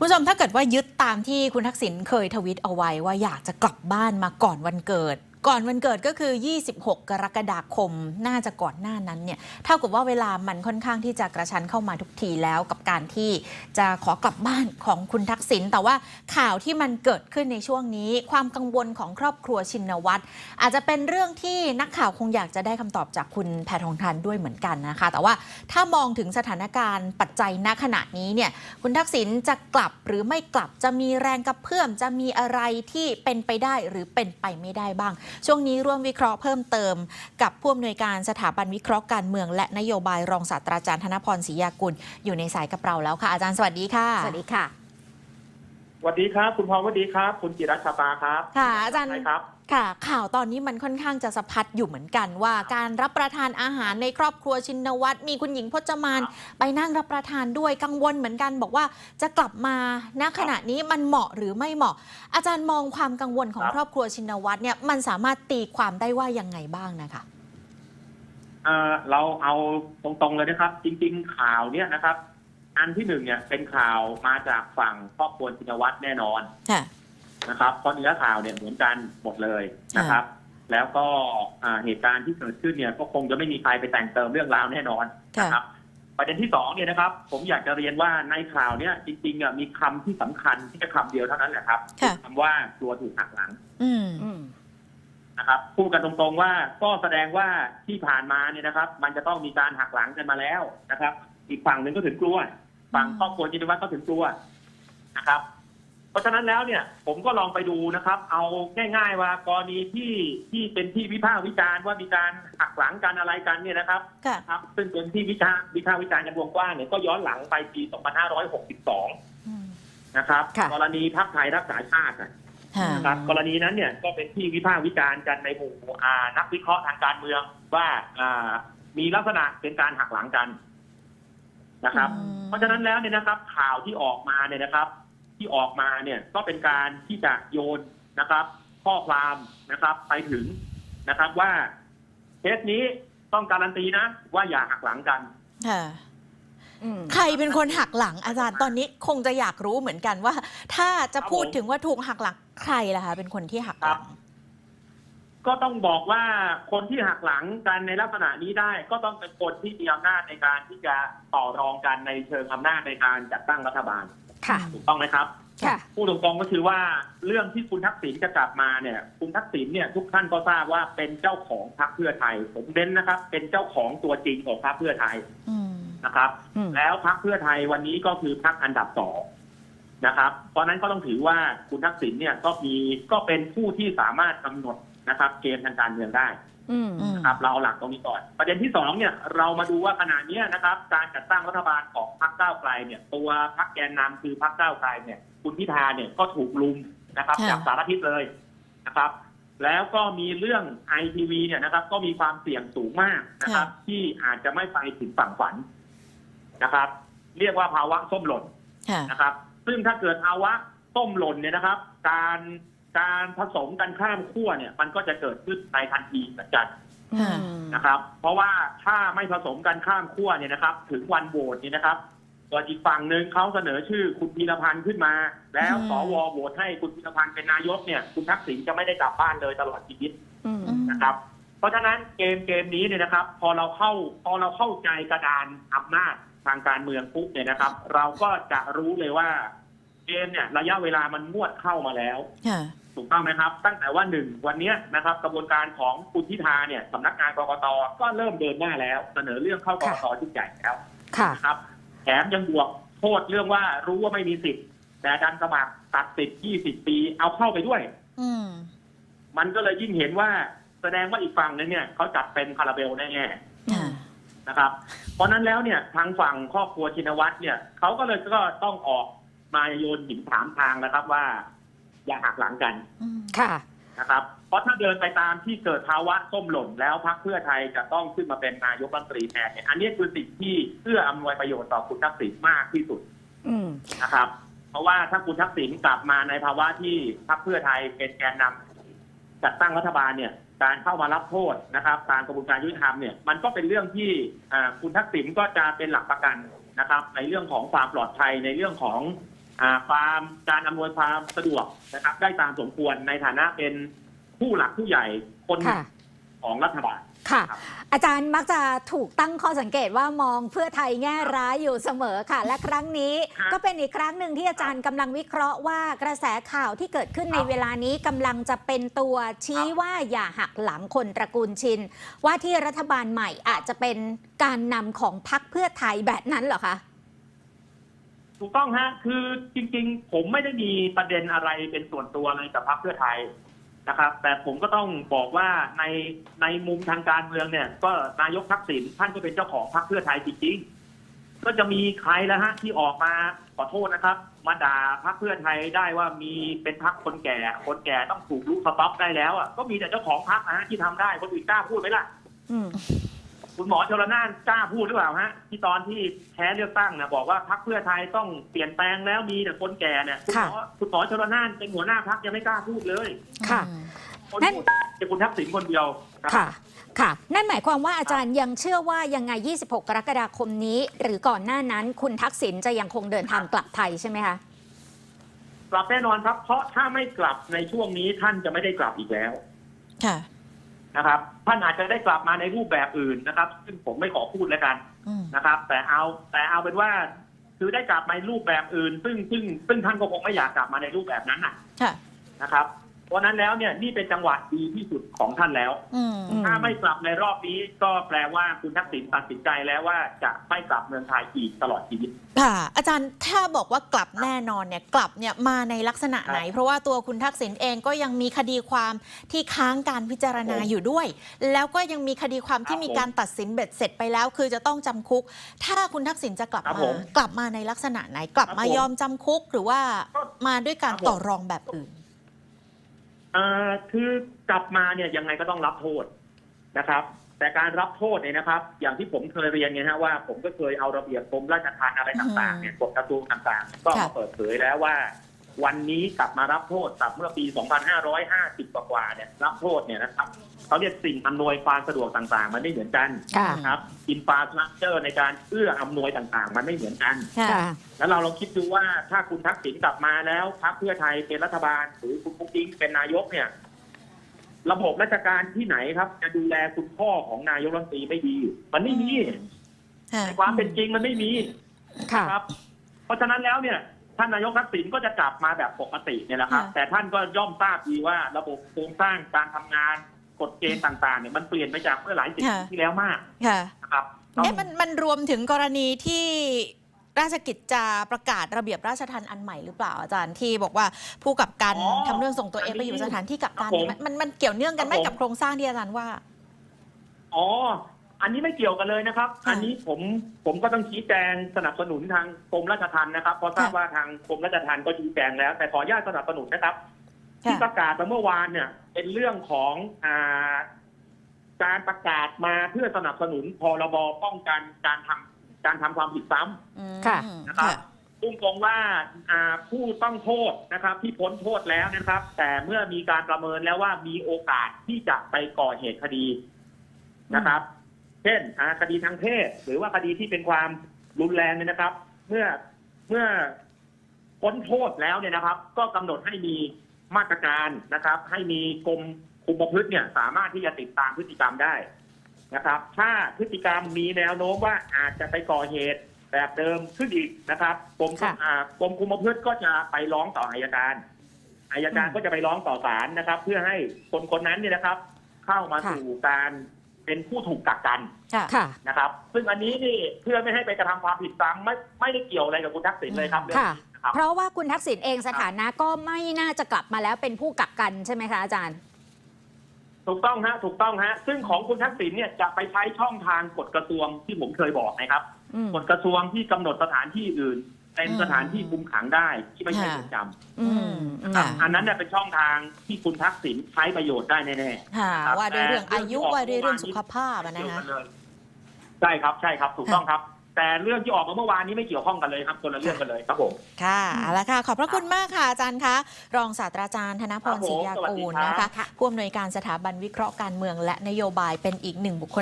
คุณผู้ชมถ้าเกิดว่ายึดตามที่คุณทักษิณเคยทวิตเอาไว้ว่าอยากจะกลับบ้านมาก่อนวันเกิด ก่อนวันเกิดก็คือ 26 กรกฎาคม น่าจะก่อนหน้านั้นเนี่ย เท่ากับว่าเวลามันค่อนข้างที่จะกระชั้นเข้ามาทุกทีแล้วกับการที่จะขอกลับบ้านของคุณทักษิณ แต่ว่าข่าวที่มันเกิดขึ้นในช่วงนี้ ความกังวลของครอบครัวชินวัตรอาจจะเป็นเรื่องที่นักข่าวคงอยากจะได้คำตอบจากคุณแพทองทานด้วยเหมือนกันนะคะ แต่ว่าถ้ามองถึงสถานการณ์ปัจจัยณขณะนี้เนี่ย คุณทักษิณจะกลับหรือไม่กลับ จะมีแรงกระเพื่อม จะมีอะไรที่เป็นไปได้หรือเป็นไปไม่ได้บ้างช่วงนี้ร่วมวิเคราะห์เพิ่มเติม กับผู้อำนวยการสถาบันวิเคราะห์การเมือง และนโยบายรองศาสตราจารย์ธนพรศรียากุลอยู่ในสายกับเราแล้วค่ะอาจารย์สวัสดีค่ะ สวัสดีค่ะสวัสดีครับ คุณพรสวัสดีครับ คุณจิรัชปาครับ ค่ะอาจารย์ใช่ครับ ค่ะ ข่าวตอนนี้มันค่อนข้างจะสะพัดอยู่เหมือนกันว่า การรับประทานอาหารในครอบครัวชินวัตรมีคุณหญิงพจมานครับไปนั่งรับประทานด้วยกังวลเหมือนกัน บอกว่าจะกลับมาณขณะนี้มันเหมาะหรือไม่เหมาะ อาจารย์มองความกังวลของครับครอบครัวชินวัตรเนี่ยมันสามารถตีความได้ว่ายังไงบ้างนะคะเอ่อเราเอาตรงๆเลยนะครับ จริง ๆ ข่าวเนี่ยนะครับ อันที่หนึ่งเนี่ยเป็นข่าวมาจากฝั่งครอบครัวชินวัตรแน่นอนค่ะ นะครับเพราะเนื้อข่าวเนี่ยเหมือนกันหมดเลยนะครับ แล้วก็อ่าเหตุการณ์ที่เกิดขึ้นเนี่ยก็คงจะไม่มีใครไปแต่งเติมเรื่องราวแน่นอนค่ะนะครับ ประเด็นที่สองเนี่ยนะครับ ผมอยากจะเรียนว่าในข่าวเนี่ยจริงๆอะมีคำที่สำคัญที่จะคำเดียวเท่านั้นแหละครับค่ะคำว่ากลัวถูกหักหลัง อืมอืมนะครับพูดกันตรงๆว่าก็แสดงว่าที่ผ่านมาเนี่ยนะครับ มันจะต้องมีการหักหลังกันมาแล้วนะครับ อีกฝั่งหนึ่งก็ถึงกลัวฝั่งครอบครัวจินวัฒน์ก็ถึงกลัวนะครับ เพราะฉะนั้นแล้วเนี่ยผมก็ลองไปดูนะครับ เอาง่าย ๆ ว่ากรณีที่ที่เป็นที่วิพากษ์วิจารณ์ว่ามีการหักหลังกันอะไรกันเนี่ยนะครับค่ะ ครับ ซึ่งเป็นที่วิพากษ์วิพากษ์วิจารณ์กันวงกว้างเนี่ยก็ย้อนหลังไปปี 2562 อืม นะครับ ค่ะ กรณีพรรคไทยรักษาชาติน่ะค่ะนะครับ กรณีนั้นเนี่ยก็เป็นที่วิพากษ์วิจารณ์กันในหมู่อ่านักวิเคราะห์ทางการเมืองว่าอ่ามีลักษณะเป็นการหักหลังกันนะครับ อืม เพราะฉะนั้นแล้วเนี่ยนะครับ ข่าวที่ออกมาเนี่ยนะครับ ที่ออกมาเนี่ยก็เป็นการที่จะโยนนะครับ ข้อความนะครับไปถึงนะครับว่าเคสนี้ต้องการันตีนะ ว่าอย่าหักหลังกันค่ะอืมใครเป็นคนหักหลังอาจารย์ตอนนี้คงจะอยากรู้เหมือนกันว่า ถ้าจะพูดถึงว่าถูกหักหลังใครล่ะคะเป็นคนที่หักหลัง ก็ต้องบอกว่าคนที่หักหลังกันในลักษณะนี้ได้ ก็ต้องเป็นคนที่มีอำนาจในการที่จะต่อรองกันในเชิงอำนาจในการจัดตั้งรัฐบาล ค่ะถูกต้องไหมครับค่ะพูดตรงๆก็คือว่าเรื่องที่คุณทักษิณจะกลับมาเนี่ยคุณทักษิณเนี่ยทุกท่านก็ทราบว่าเป็นเจ้าของพรรคเพื่อไทย ผมเน้นนะครับ เป็นเจ้าของตัวจริงของพรรคเพื่อไทยอืมนะครับอืมแล้วพรรคเพื่อไทยวันนี้ก็คือพรรคอันดับสองนะครับ เพราะฉะนั้นก็ต้องถือว่าคุณทักษิณเนี่ยก็มีก็เป็นผู้ที่สามารถกำหนดนะครับ เกมทางการเมืองได้อืมอืม นะครับเราเอาหลักตรงนี้ก่อน ประเด็นที่สองเนี่ยเรามาดูว่าขณะเนี้ยนะครับ การจัดตั้งรัฐบาลของพรรคก้าวไกลเนี่ยตัวพรรคแกนนำคือพรรคก้าวไกลเนี่ยคุณพิธาเนี่ยก็ถูกลุมนะครับค่ะจากสารทิศเลยนะครับ แล้วก็มีเรื่องไอทีวีเนี่ยนะครับ ก็มีความเสี่ยงสูงมากนะครับ ที่อาจจะไม่ไปถึงฝั่งฝันนะครับ เรียกว่าภาวะส้มหล่นค่ะนะครับ ซึ่งถ้าเกิดภาวะส้มหล่นเนี่ยนะครับ การ การผสมกันข้ามขั้วเนี่ย มันก็จะเกิดขึ้นในทันทีเหมือนกันอืมนะครับ เพราะว่าถ้าไม่ผสมกันข้ามขั้วเนี่ยนะครับ ถึงวันโหวตเนี่ยนะครับส่วนอีกฝั่งหนึ่งเขาเสนอชื่อคุณพีรพันธ์ขึ้นมา แล้วอืมสวโหวตให้คุณพีรพันธ์เป็นนายกเนี่ยคุณทักษิณจะไม่ได้กลับบ้านเลยตลอดชีวิตอืมอืมนะครับ เพราะฉะนั้นเกมเกมนี้เนี่ยนะครับ พอเราเข้าพอเราเข้าใจกระดานอำนาจทางการเมืองปุ๊บเนี่ยนะครับ เราก็จะรู้เลยว่าเกมเนี่ยระยะเวลามันงวดเข้ามาแล้วค่ะ ถูกต้องไหมครับ ตั้งแต่ว่าหนึ่งวันเนี้ยนะครับกระบวนการของคุณพิธาเนี่ยสำนักงานกกตก็เริ่มเดินหน้าแล้ว เสนอเรื่องเข้ากกตชุดใหญ่แล้วค่ะนะครับแถมยังบวกโทษเรื่องว่ารู้ว่าไม่มีสิทธิ์แต่ดันสมัครตัดสิทธิ์20ปีเอาเข้าไปด้วย อืมมันก็เลยยิ่งเห็นว่าแสดงว่าอีกฝั่งนึงเนี่ยเขาจัดเป็นคาราเบลแน่ค่ะๆนะครับ เพราะนั้นแล้วเนี่ยทางฝั่งครอบครัวชินวัตรเนี่ยเขาก็เลยก็ต้องออกมาโยนหินถามทางนะครับว่า อย่าหักหลังกันอืมค่ะนะครับ เพราะถ้าเดินไปตามที่เกิดภาวะส้มหล่นแล้วพรรคเพื่อไทยจะต้องขึ้นมาเป็นนายกรัฐมนตรีแทนเนี่ยอันนี้คือสิ่งที่เอื้ออำนวยประโยชน์ต่อคุณทักษิณมากที่สุดอืมนะครับ เพราะว่าถ้าคุณทักษิณกลับมาในภาวะที่พรรคเพื่อไทยเป็นแกนนำจัดตั้งรัฐบาลเนี่ย การเข้ามารับโทษนะครับตามกระบวนการยุติธรรมเนี่ยมันก็เป็นเรื่องที่อ่าคุณทักษิณก็จะเป็นหลักประกันนะครับ ในเรื่องของความปลอดภัยในเรื่องของ อ่าความการอำนวยความสะดวกนะครับ ได้ตามสมควรในฐานะเป็นผู้หลักผู้ใหญ่คนหนึ่ค่ะงของรัฐบาล ค่ะ ครับ อาจารย์มักจะถูกตั้งข้อสังเกตว่ามองเพื่อไทยแง่ร้ายอยู่เสมอค่ะ และครั้งนี้ครับก็เป็นอีกครั้งหนึ่งที่อาจารย์กำลังวิเคราะห์ว่ากระแสข่าวที่เกิดขึ้นในครับเวลานี้กำลังจะเป็นตัวชี้ครับว่าอย่าหักหลังคนตระกูลชิน ว่าที่รัฐบาลใหม่อาจจะเป็นการนำของพรรคเพื่อไทยแบบนั้นเหรอคะ ถูกต้องฮะ คือจริง ๆ ผมไม่ได้มีประเด็นอะไรเป็นส่วนตัวเลยกับพรรคเพื่อไทยนะครับ แต่ผมก็ต้องบอกว่าในในมุมทางการเมืองเนี่ย ก็นายกทักษิณท่านก็เป็นเจ้าของพรรคเพื่อไทยจริงๆ ก็จะมีใครแล้วฮะที่ออกมาขอโทษนะครับ มาด่าพรรคเพื่อไทยได้ว่ามีเป็นพรรคคนแก่ คนแก่ต้องถูกลุกสต็อปได้แล้วอะก็มีแต่เจ้าของพรรคนะฮะที่ทำได้คนอื่นกล้าพูดไหมล่ะอืม คุณหมอชลนานกล้าพูดหรือเปล่าฮะที่ตอนที่แพ้เลือกตั้งนะบอกว่าพรรคเพื่อไทยต้องเปลี่ยนแปลงแล้วมีแต่คนแก่เนี่ยคุณหมอคุณหมอชลนานเป็นหัวหน้าพรรคยังไม่กล้าพูดเลยค่ะอืมคนนั่นพูดเป็นคุณทักษิณคนเดียวครับค่ะค่ะ นั่นหมายความว่าอาจารย์ยังเชื่อว่ายังไง 26 กรกฎาคมนี้ หรือก่อนหน้านั้น คุณทักษิณจะยังคงเดินทางกลับไทยใช่ไหมคะกลับแน่นอนครับ เพราะถ้าไม่กลับในช่วงนี้ท่านจะไม่ได้กลับอีกแล้ว ค่ะ นะครับท่านอาจจะได้กลับมาในรูปแบบอื่นนะครับ ซึ่งผมไม่ขอพูดแล้วกันอืมนะครับ แต่เอาแต่เอาเป็นว่าคือได้กลับมาในรูปแบบอื่น ซึ่งซึ่งซึ่งท่านก็คงไม่อยากกลับมาในรูปแบบนั้นนะค่ะ นะครับ เพราะฉะนั้นแล้วเนี่ยนี่เป็นจังหวะดีที่สุดของท่านแล้วอืมอืมถ้าไม่กลับในรอบนี้ก็แปลว่าคุณทักษิณตัดสินใจแล้วว่าจะไม่กลับเมืองไทยอีกตลอดชีวิต ค่ะ อาจารย์ถ้าบอกว่ากลับแน่นอนเนี่ยกลับเนี่ยมาในลักษณะไหน เพราะว่าตัวคุณทักษิณเองก็ยังมีคดีความที่ค้างการพิจารณาผมอยู่ด้วย แล้วก็ยังมีคดีความที่ครับมีการตัดสินเบ็ดเสร็จไปแล้ว คือจะต้องจำคุก ถ้าคุณทักษิณจะกลับครับมาผมกลับมาในลักษณะไหนกลับครับมาผม ยอมจำคุกหรือว่าก็มาด้วยการครับผมต่อรองแบบอื่นเอ่อคือกลับมาเนี่ยยังไงก็ต้องรับโทษนะครับ แต่การรับโทษเนี่ยนะครับ อย่างที่ผมเคยเรียนไงฮะว่าผมก็เคยเอาระเบียบกรมราชทัณฑ์อะไรต่างๆเนี่ยกฎกระทรวงต่างๆ ก็ค่ะมาเปิดเผยแล้วว่า วันนี้กลับมารับโทษตับเมื่อปี 2550 กว่าๆเนี่ยรับโทษเนี่ยนะครับ เขาเรียกสิ่งอำนวยความสะดวกต่างๆ มันไม่เหมือนกันค่ะนะครับอินฟาสตรักเจอร์ในการเอื้ออำนวยต่างๆ มันไม่เหมือนกัน ค่ะค่ะแล้วเราลองคิดดูว่าถ้าคุณทักษิณกลับมาแล้วพรรคเพื่อไทยเป็นรัฐบาล หรือคุณปุ๊กปิ๊กเป็นนายกเนี่ย ระบบราชการที่ไหนครับ จะดูแลคุณพ่อของนายกรัฐมนตรีไม่ดี มันไม่มีค่ะ ในความเป็นจริงมันไม่มีค่ะ ครับ เพราะฉะนั้นแล้วเนี่ย ท่านนายกทักษิณก็จะกลับมาแบบปกติเนี่ยแหละครับ ค่ะ แต่ท่านก็ย่อมทราบดีว่าระบบโครงสร้างการทำงาน กฎเกณฑ์ต่างๆเนี่ยมันเปลี่ยนไปจากเมื่อหลายสิบปีที่แล้วมากค่ะนะครับเอ๊ะมันมันรวมถึงกรณีที่ราชกิจจะประกาศระเบียบราชทัณฑ์อันใหม่หรือเปล่าอาจารย์ที่บอกว่าผู้กับการอ๋อทำเรื่องส่งตัวเองไปอยู่สถานที่กักกันครับผมมันมันมันเกี่ยวเนื่องกันไหมครับผมกับโครงสร้างที่อาจารย์ว่าอ๋ออันนี้ไม่เกี่ยวกันเลยนะครับค่ะอันนี้ผมผมก็ต้องชี้แจงสนับสนุนทางกรมราชทัณฑ์นะครับเพราะทราบค่ะว่าทางกรมราชทัณฑ์ก็ชี้แจงแล้ว แต่ขออนุญาตสนับสนุนนะครับ ที่ประกาศมาเมื่อวานเนี่ย เป็นเรื่องของอ่าการประกาศมาเพื่อสนับสนุนพรบป้องกันการทำการทำความผิดซ้ำ อืมค่ะ นะครับพุ่งตรงว่าอ่าผู้ต้องโทษนะครับ ที่พ้นโทษแล้วนะครับ แต่เมื่อมีการประเมินแล้วว่ามีโอกาสที่จะไปก่อเหตุคดีนะครับ เช่นอ่าคดีทางเพศ หรือว่าคดีที่เป็นความรุนแรงเนี่ยนะครับ เมื่อเมื่อพ้นโทษแล้วเนี่ยนะครับ ก็กำหนดให้มี มาตรการนะครับ ให้มีกรมคุมประพฤติเนี่ย สามารถที่จะติดตามพฤติกรรมได้นะครับ ถ้าพฤติกรรมมีแนวโน้มว่าอาจจะไปก่อเหตุแบบเดิมขึ้นอีกนะครับกรมค่ะอ่ากรมคุมประพฤติก็จะไปร้องต่ออายการอายการก็จะไปร้องต่อศาลนะครับ เพื่อให้คนคนนั้นเนี่ยนะครับ เข้ามาสู่การเป็นผู้ถูกกักกันค่ะ ค่ะ นะครับ ซึ่งอันนี้นี่เพื่อไม่ให้ไปกระทำความผิดซ้ำไม่ไม่ได้เกี่ยวอะไรกับคุณทักษิณเลยครับเรื่องค่ะ นี้นะ ครับ เพราะว่าคุณทักษิณเองสถานะก็ไม่น่าจะกลับมาแล้วเป็นผู้กักกันใช่ไหมคะอาจารย์ ถูกต้องฮะถูกต้องฮะ ซึ่งของคุณทักษิณเนี่ยจะไปใช้ช่องทางกฎกระทรวงที่ผมเคยบอกนะครับอืมกฎกระทรวงที่กำหนดสถานที่อื่น เป็นอืมสถานที่คุมขังได้ที่ไม่ใช่ค่ะเรือนจำอืมครับค่ะอันนั้นเนี่ยเป็นช่องทางที่คุณทักษิณใช้ประโยชน์ได้แน่ๆค่ะครับว่าด้วยเรื่องแต่อายุเรื่องที่ออกว่าด้วยเรื่องเมื่อวานนี้สุขภาพอะนะเกี่ยวคะกันเลยใช่ครับใช่ครับ ถูกต้องครับ แต่เรื่องที่ออกมาเมื่อวานนี้ไม่เกี่ยวข้องกันเลยครับคนละเรื่องกันเลยครับผมค่ะเอาละค่ะขอบพระคุณมากค่ะอาจารย์คะรองศาสตราจารย์ธนพรศรียากูลครับผมสวัสดีครับนะคะผู้อำนวยการสถาบันวิเคราะห์การเมืองและนโยบายเป็นอีกหนึ่งบุคคล